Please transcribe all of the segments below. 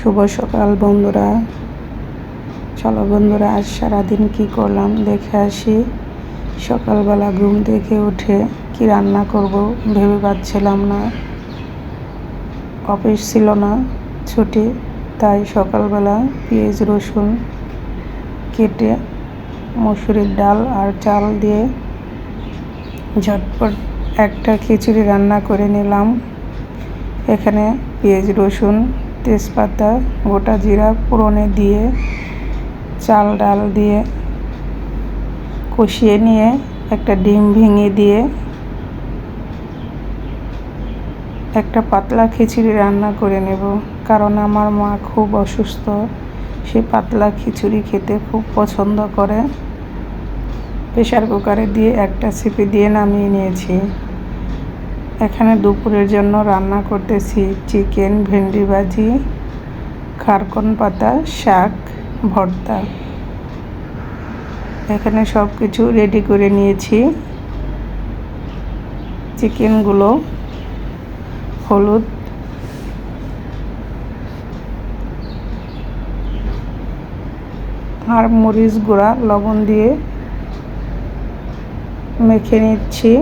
শুভ সকাল বন্ধুরা। চলো বন্ধুরা, আজ সারাদিন কি করলাম দেখে আসি। সকালবেলা ঘুম থেকে উঠে কি রান্না করব ভেবে পাচ্ছিলাম না। অফিস ছিল না, ছুটি, তাই সকালবেলা পেঁয়াজ, রসুন কেটে মসুরির ডাল আর চাল দিয়ে ঝটপট একটা খিচুড়ি রান্না করে নিলাম। এখানে পেঁয়াজ, রসুন তেজপাতা, গোটা জিরা পুরনে দিয়ে, চাল ডাল দিয়ে কষিয়ে নিয়ে একটা ডিম ভেঙে দিয়ে একটা পাতলা খিচুড়ি রান্না করে নেব। কারণ আমার মা খুব অসুস্থ, সে পাতলা খিচুড়ি খেতে খুব পছন্দ করে। প্রেশার কুকারে দিয়ে একটা সিপি দিয়ে নামিয়ে নিয়েছি। এখানে দুপুরের জন্য রান্না করতেছি চিকেন, ভেন্ডি ভাজি খারকন পাতা, শাক, ভর্তা। এখানে সব কিছু রেডি করে নিয়েছি। চিকেনগুলো হলুদ। আর মরিচ গুঁড়া, লবণ দিয়ে মেখে নিচ্ছি।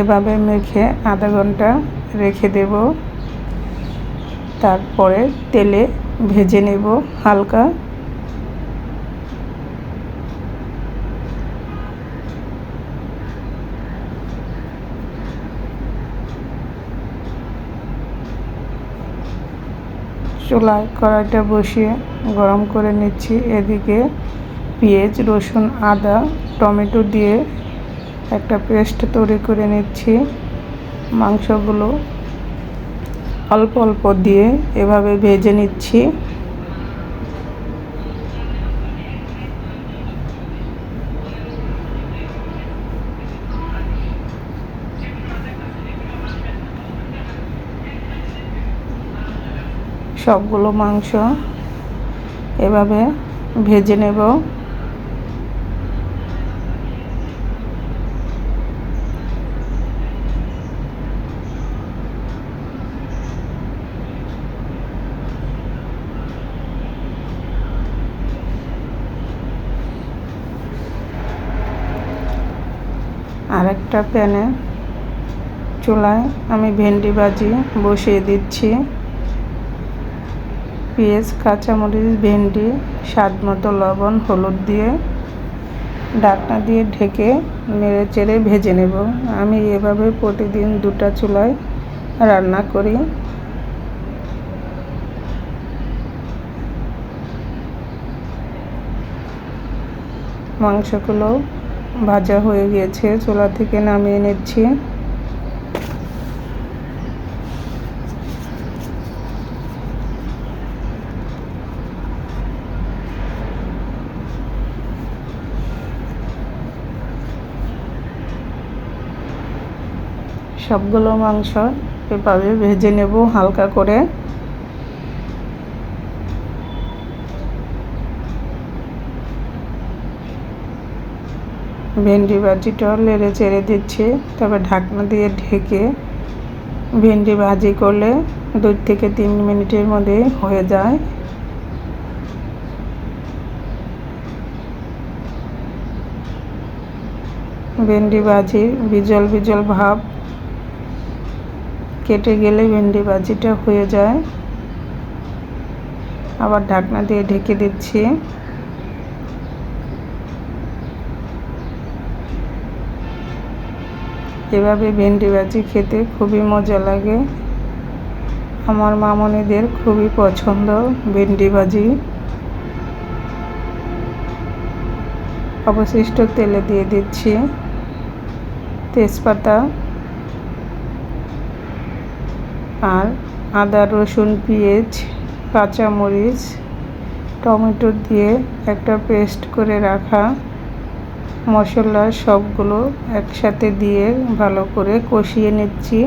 এভাবে মেখে আধা ঘণ্টা রেখে দেব। তারপরে তেলে ভেজে নেব হালকা। চুলায় কড়াইটা বসিয়ে গরম করে নিচ্ছি। এদিকে পেঁয়াজ, রসুন, আদা, টমেটো দিয়ে একটা পেস্ট তৈরি করে নিচ্ছি। মাংসগুলো অল্প অল্প দিয়ে এভাবে ভেজে নিচ্ছি। সবগুলো মাংস এভাবে ভেজে নেব। আরেকটা প্যানে চুলায় আমি ভেন্ডি ভাজি বসিয়ে দিচ্ছি। পেঁয়াজ, কাঁচামরিচ, ভেন্ডি, স্বাদ মতো লবণ, হলুদ দিয়ে ডাকনা দিয়ে ঢেকে নেড়ে চেড়ে ভেজে নেব। আমি এভাবে প্রতিদিন দুটা চুলায় রান্না করি। মাংসগুলো ভাজা হয়ে গিয়েছে চোলা থেকে নামিয়ে নিচ্ছি। সবগুলো মাংস এভাবে ভেজে নেব হালকা করে। ভেন্ডি ভাজিটা লেড়ে চেড়ে দিচ্ছি তবে ঢাকনা দিয়ে ঢেকে ভেন্ডি ভাজি করলে দুই থেকে তিন মিনিটের মধ্যে হয়ে যায়। ভেন্ডি ভাজি বিজল বিজল ভাব কেটে গেলে ভেন্ডি ভাজিটা হয়ে যায়। আবার ঢাকনা দিয়ে ঢেকে দিচ্ছি। এভাবে ভেন্ডি ভাজি খেতে খুবই মজা লাগে। আমার মামনিদের খুবই পছন্দ ভেন্ডি ভাজি। অবশিষ্ট তেলে দিয়ে দিচ্ছি তেজপাতা আর আদা, রসুন, পেঁয়াজ, কাঁচামরিচ, টমেটো দিয়ে একটা পেস্ট করে রাখা। মশলা সবগুলো একসাথে দিয়ে ভালো করে কষিয়ে নিচ্ছি।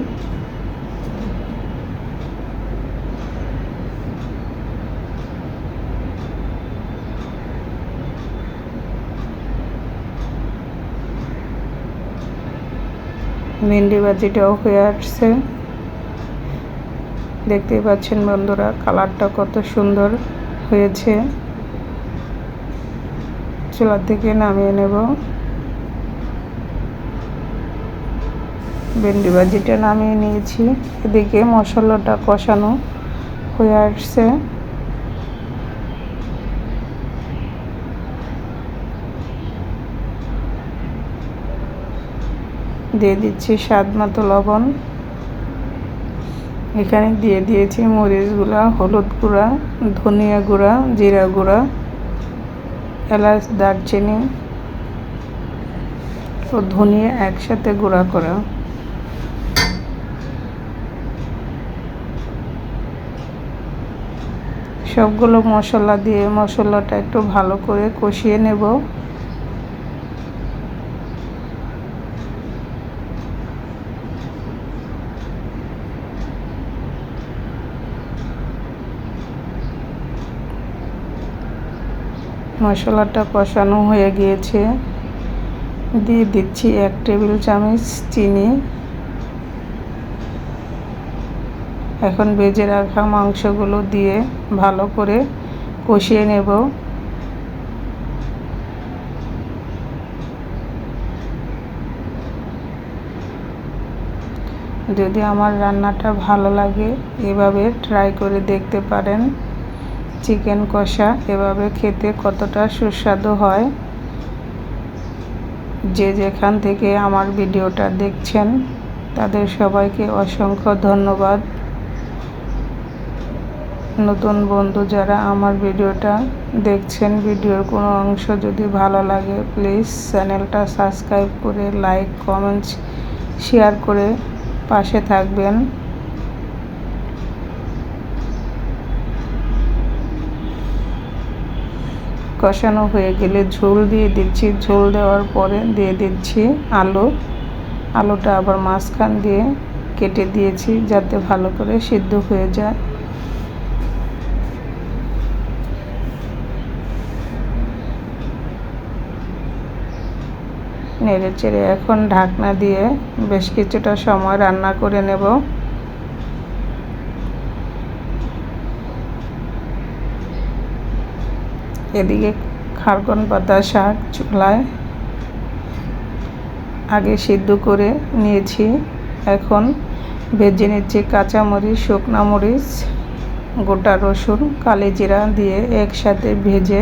ভেন্ডি ভাজিটাও হয়ে আসছে। দেখতেই পাচ্ছেন বন্ধুরা, কালারটা কত সুন্দর হয়েছে। চুলা থেকে নামিয়ে নেব। ভেন্ডি ভাজিটা নামিয়ে নিয়েছি। এদিকে মশলাটা কষানো হয়ে আসছে। দিয়ে দিচ্ছি স্বাদ মতো লবণ। এখানে দিয়ে দিয়েছি মরিচ গুঁড়া হলুদ গুঁড়া, ধনিয়া গুঁড়া, জিরা গুঁড়া। এলাচ, দারচিনি ও ধনিয়া একসাথে গুঁড়া করা। সবগুলো মশলা দিয়ে মশলাটা একটু ভালো করে কষিয়ে নেব। মশলাটা কষানো হয়ে গিয়েছে। দিয়ে দিচ্ছি এক টেবিল চামচ চিনি। এখন বেজে রাখা মাংসগুলো দিয়ে ভালো করে কষিয়ে নেব। যদি আমার রান্নাটা ভালো লাগে, এভাবে ট্রাই করে দেখতে পারেন। চিকেন কষা, এভাবে খেতে কতটা সুস্বাদু হয়? যে যেখান থেকে আমার ভিডিওটা দেখছেন, তাদের সবাইকে অসংখ্য ধন্যবাদ। নতুন বন্ধু যারা আমার ভিডিওটা দেখছেন, ভিডিওর কোনো অংশ যদি ভালো লাগে প্লিজ চ্যানেলটা সাবস্ক্রাইব করে লাইক কমেন্টস শেয়ার করে পাশে থাকবেন। কষানো হয়ে গেলে ঝোল দিয়ে দিচ্ছি। ঝোল দেওয়ার পরে দিয়ে দিচ্ছি আলু। আলুটা আবার মাঝখান দিয়ে কেটে দিয়েছি যাতে ভালো করে সিদ্ধ হয়ে যায়। নেড়ে চেড়ে এখন ঢাকনা দিয়ে বেশ কিছুটা সময় রান্না করে নেব। এদিকে খারকন পাতা শাক চুলায় আগে সিদ্ধ করে নিয়েছি। এখন ভেজে নিচ্ছি কাঁচামরিচ, শুকনা মরিচ, গোটা রসুন, কালি জিরা দিয়ে একসাথে ভেজে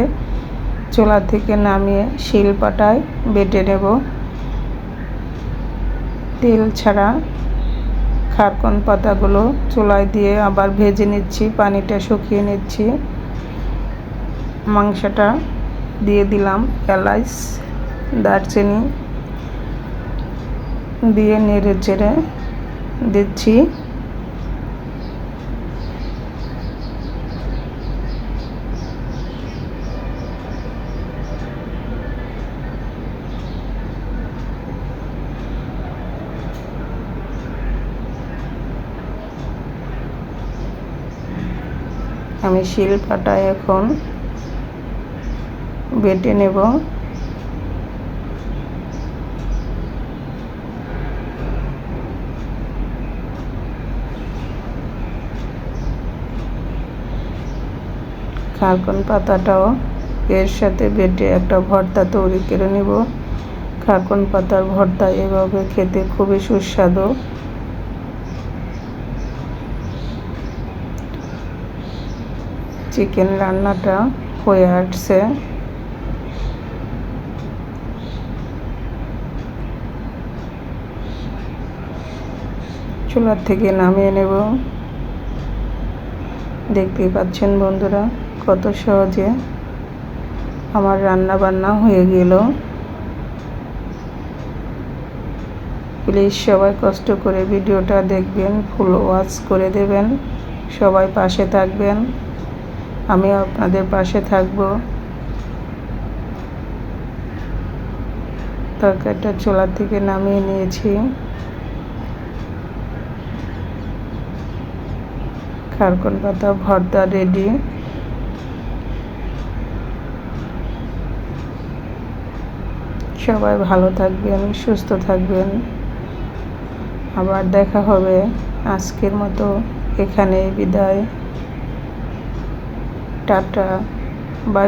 চোলা থেকে নামিয়ে শিল পাটায় বেটে নেব। তেল ছাড়া খারকন পাতাগুলো চুলায় দিয়ে আবার ভেজে নিচ্ছি, পানিটা শুকিয়ে নিচ্ছি। মাংসটা দিয়ে দিলাম এলাচ দারচিনি দিয়ে নেড়ে চেড়ে দিচ্ছি। আমি শিল পাটায় এখন বেটে নেব। খারকন পাতাটাও এর সাথে বেটে একটা ভর্তা তৈরি করে নেব। খারকন পাতার ভর্তা এভাবে খেতে খুবই সুস্বাদু। চিকেন রান্নাটা হয়ে আসছে। চুলার থেকে নামিয়ে নেব। দেখতেই পাচ্ছেন বন্ধুরা, কত সহজে আমার রান্না বান্না হয়ে গেল। প্লিজ সবাই কষ্ট করে ভিডিওটা দেখবেন ফুল ওয়াচ করে দেবেন। সবাই পাশে থাকবেন। আমি আপনাদের পাশে থাকব। তরকারিটা চোলার থেকে নামিয়ে নিয়েছি। খারকন পাতা ভর্তা রেডি সবাই ভালো থাকবেন, সুস্থ থাকবেন। আবার দেখা হবে আজকের মতো এখানে বিদায়। Tata bye bye